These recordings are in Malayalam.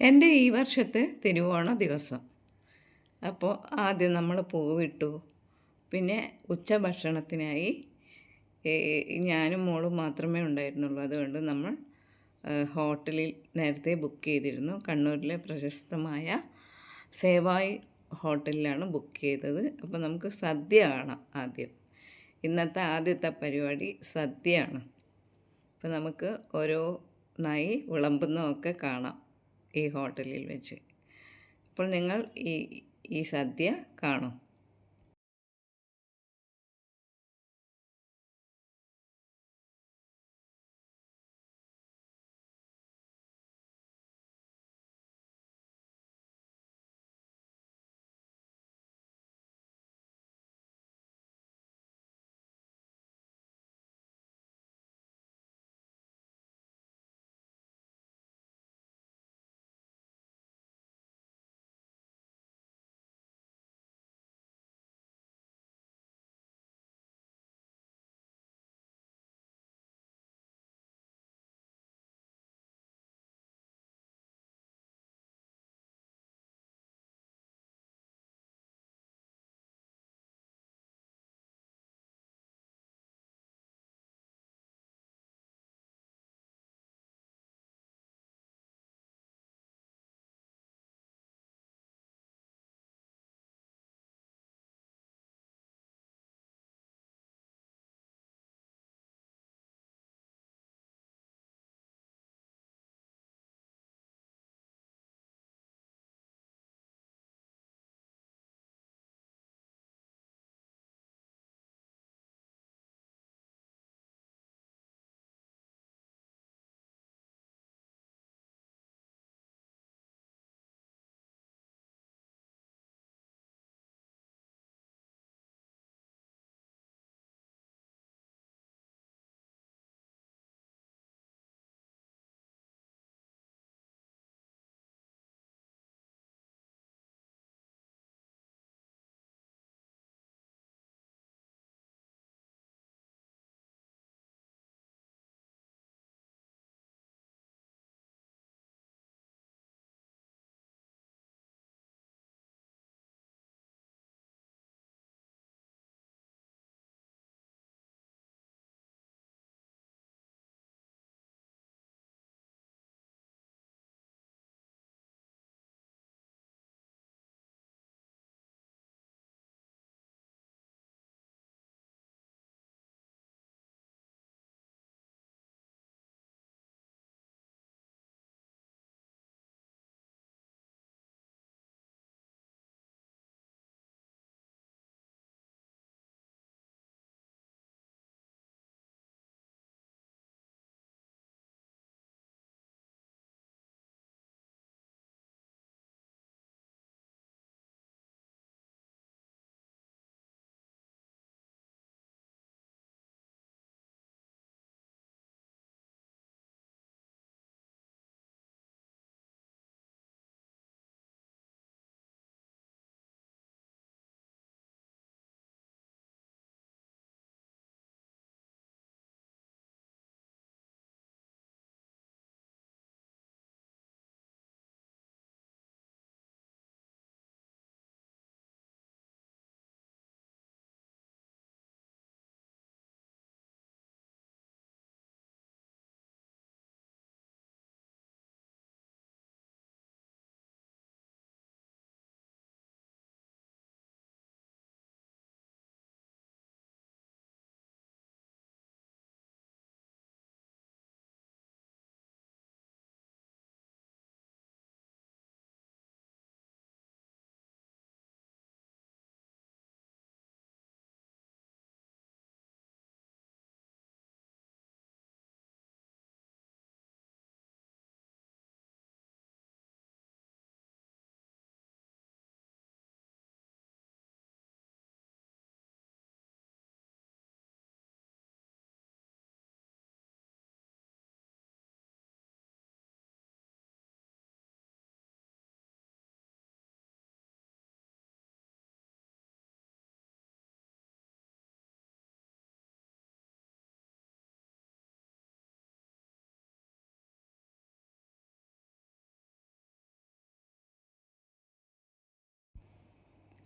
എന്റെ ഈ വർഷത്തെ തിരുവോണ ദിവസം. അപ്പോൾ ആദ്യം നമ്മൾ പൂവിട്ടു പിന്നെ ഉച്ചഭക്ഷണത്തിനായി ഞാനും മോളും മാത്രമേ ഉണ്ടായിരുന്നുള്ളൂ. അതുകൊണ്ട് നമ്മൾ ഹോട്ടലിൽ നേരത്തെ ബുക്ക് ചെയ്തിരുന്നു. കണ്ണൂരിലെ പ്രശസ്തമായ സേവായി ഹോട്ടലിലാണ് ബുക്ക് ചെയ്തത്. അപ്പോൾ നമുക്ക് സദ്യ കാണാം ആദ്യം. ഇന്നത്തെ ആദ്യത്തെ പരിപാടി സദ്യയാണ്. അപ്പോൾ നമുക്ക് ഓരോ നായി വിളമ്പുന്നതൊക്കെ കാണാം. ഈ ഹോട്ടലിൽ വെച്ച്. അപ്പോൾ നിങ്ങൾ ഈ ഈ സദ്യ കാണും.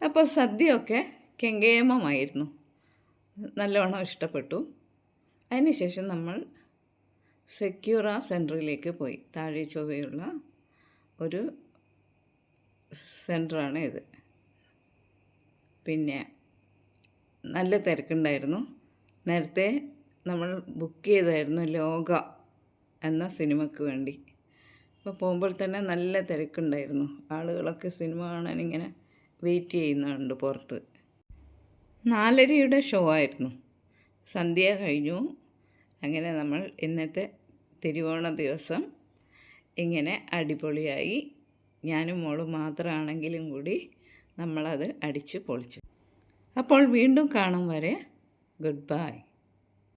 അപ്പോൾ സദ്യയൊക്കെ കെങ്കേമമായിരുന്നു. നല്ലവണ്ണം ഇഷ്ടപ്പെട്ടു. അതിനുശേഷം നമ്മൾ സെക്യൂറ സെന്ററിലേക്ക് പോയി. താഴെ ചൊവ്വയുള്ള ഒരു സെന്ററാണ് ഇത്. പിന്നെ നല്ല തിരക്കുണ്ടായിരുന്നു. നേരത്തെ നമ്മൾ ബുക്ക് ചെയ്തായിരുന്നു ലോക എന്ന സിനിമയ്ക്ക് വേണ്ടി. അപ്പോൾ പോകുമ്പോൾ തന്നെ നല്ല തിരക്കുണ്ടായിരുന്നു. ആളുകളൊക്കെ സിനിമ കാണാൻ ഇങ്ങനെ വെയിറ്റ് ചെയ്യുന്നുണ്ട് പുറത്ത്. നാലരയുടെ ഷോ ആയിരുന്നു. സന്ധ്യ കഴിഞ്ഞു. അങ്ങനെ നമ്മൾ ഇന്നത്തെ തിരുവോണ ദിവസം ഇങ്ങനെ അടിപൊളിയായി. ഞാനും മോളും മാത്രമാണെങ്കിലും കൂടി നമ്മളത് അടിച്ച് പൊളിച്ചു. അപ്പോൾ വീണ്ടും കാണും വരെ ഗുഡ് ബൈ.